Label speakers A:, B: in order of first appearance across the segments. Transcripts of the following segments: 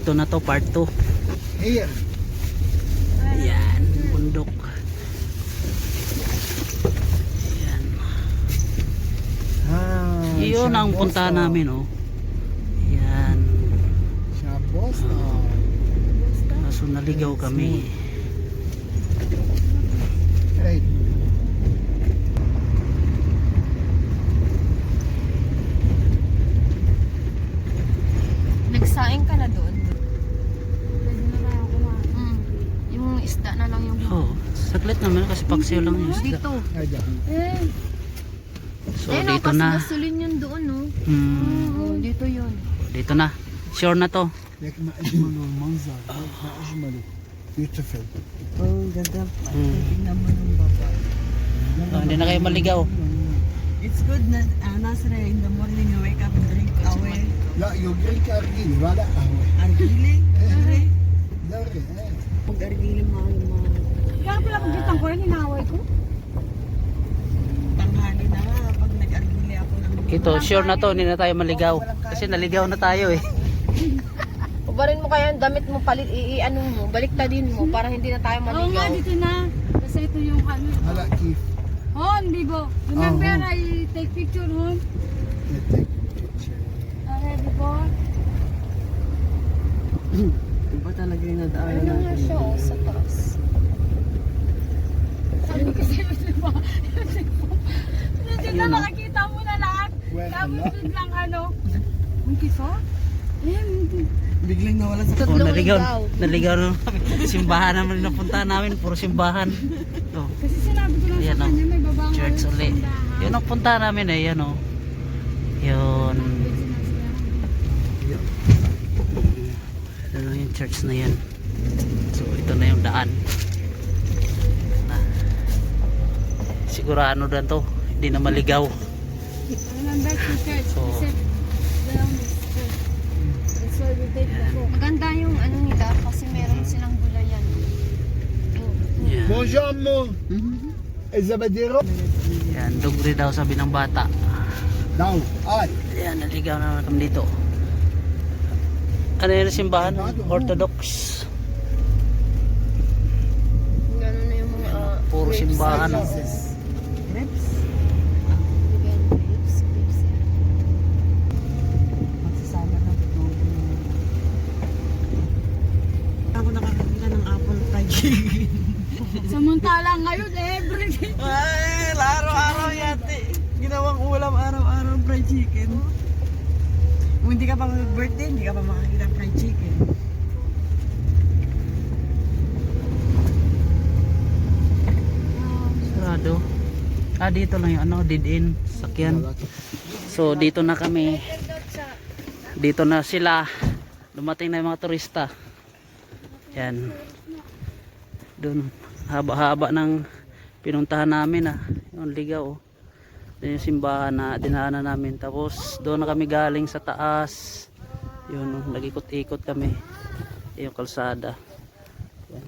A: 2 na to, part 2.
B: Here.
A: Ayan, bundok. Ayan.
B: Ah,
A: Yun ang puntahan namin, oh. Ayan.
B: Shabosta.
A: Kaso naligaw kami.
B: Right.
C: Nagsaing ka na doon.
D: Pwede na tayo kumain.
C: Mm. Yung isda na lang yung
A: Oh, saglit naman kasi paksiw lang yung isda.
C: dito.
B: Ayan.
D: Eh,
A: So
C: Ayun,
A: dito
C: oh,
A: na.
C: gasolin yun doon, no?
A: Hmm,
C: Oo, dito yun.
A: dito na. Sure na to.
B: لك ما أجمله المنظر لك ما أجمله beautiful
E: Oh, ganda.
A: Hmm.
E: Tingnan mo yung baba.
A: Oh, hindi na kayo maligaw.
E: It's good na uh, Nasre, in the morning you wake up and drink away.
B: لا يوجلك أرجيل ولا قهوة
E: Argile. Nasre.
B: دوري إيه.
E: Pag argile mahal mahal.
D: kaya pala kung dito ang kurin, hinaway ko.
E: Tanghali na nga, pag nag-arguli ako ng...
A: Ito, sure na to, hindi na tayo maligaw. Kasi naligaw na tayo eh.
C: Ubarin mo kaya ang damit mo palit i-ano mo, baliktadin mo para hindi na tayo maligaw.
D: Oo nga dito na. Kasi ito yung ano.
B: Eh. Ala gift.
D: Hon, Bibo. Remember
B: ah, oh,
D: I take picture hon.
B: Take picture.
D: Okay, Bibo.
E: Iba talaga yung nadaanan natin.
C: Ano nga siya sa taas?
A: Oh, naligaw.
C: ligaw.
A: Naligaw na kami. Simbahan naman yung napuntahan namin. Puro simbahan. Oh,
D: Kasi sinabi ko lang
A: Yan,
D: sa
A: oh.
D: kanya, may babangon.
A: church uli. Yun ang puntahan namin eh. Yan oh. Yun. Ano yung church na yan. So ito na yung daan. Na. Sigurado na to. Hindi na maligaw.
D: Remember to church.
A: So-
C: Maganda yung ano nila kasi meron silang gulayan.
A: Oh. Yeah.
B: Bonjour mo! Isabadero?
A: Yan, dugri daw sabi ng bata.
B: Daw, ay!
A: Yan, naligaw na kami dito. Ano yung simbahan? Orthodox.
C: Diyan 'yung mga
A: Puro simbahan. Oh.
D: Samantala ngayon, everyday.
E: Ay, araw-araw yate. Ginawang ulam araw-araw fried chicken. Kung hindi ka pa mag-birthday, hindi ka pa makakita ng fried chicken.
A: Sarado. Ah, dito lang yung ano, dead end, sakyan. So, dito na kami. Dito na sila. Dumating na yung mga turista. Yan. Doon, haba-haba ng pinuntahan namin ah. Yung ligaw oh. Doon yung simbahan na dinaanan namin. Tapos, doon na kami galing sa taas. Yun, oh, nag-ikot-ikot kami. Yung kalsada. Yan.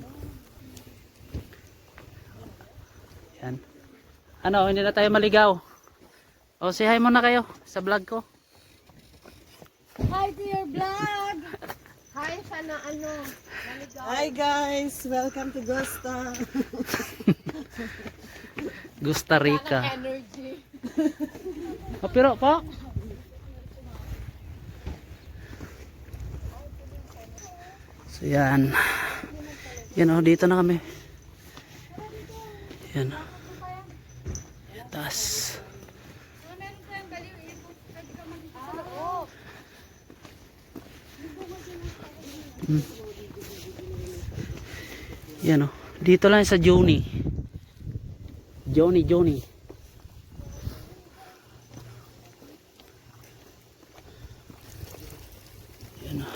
A: Yan. Ano, hindi na tayo maligaw. O, say hi muna kayo sa vlog ko.
D: Hi to your vlog.
C: Hi, sana ano.
E: Hi guys! Welcome to Costa.
A: Costa Rica.
C: Energy.
A: O, pero po. So, yan. Yan o, dito na kami. Yan o. Yan, taas. Hmm. Yan o. Dito lang sa Joni. Joni, Joni. Yan o.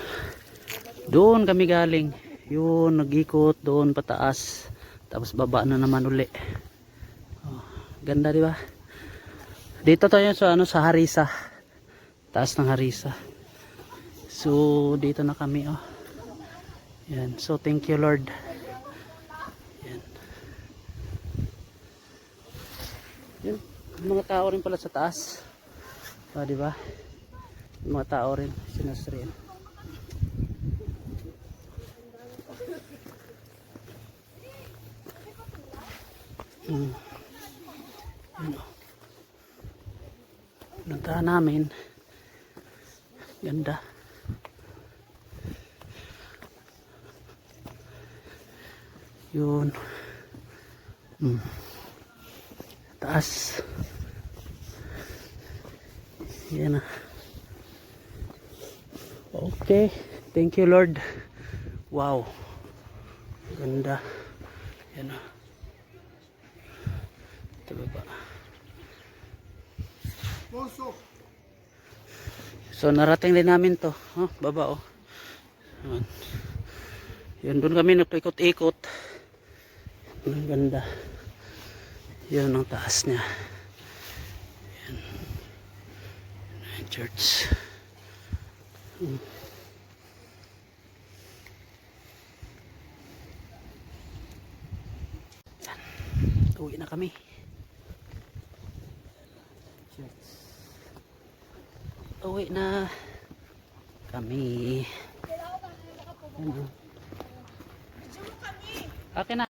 A: Doon kami galing. Yun, nagikot doon pataas. Tapos baba na naman uli. Oh, ganda di ba? Dito tayo sa ano sa Harisa. Taas ng Harisa. So dito na kami oh. Yan. So, thank you Lord. Yan. Yan. Mga tao rin pala sa taas. Ah, o, oh, diba? Mga tao rin. Sinasriyan. Hmm. Ano? Namin. Ganda. Ganda. Yun. Hmm. Taas. Yan na. Okay. Thank you Lord. Wow. Ganda. Yan na. Ito baba. So narating din namin to. Oh, baba oh. Yun doon kami nagpaikot-ikot. Ang ganda. Yun ang taas niya. Yan. Yan, Church. Yan. Uwi na kami. Uwi na kami. Ano? Akin na.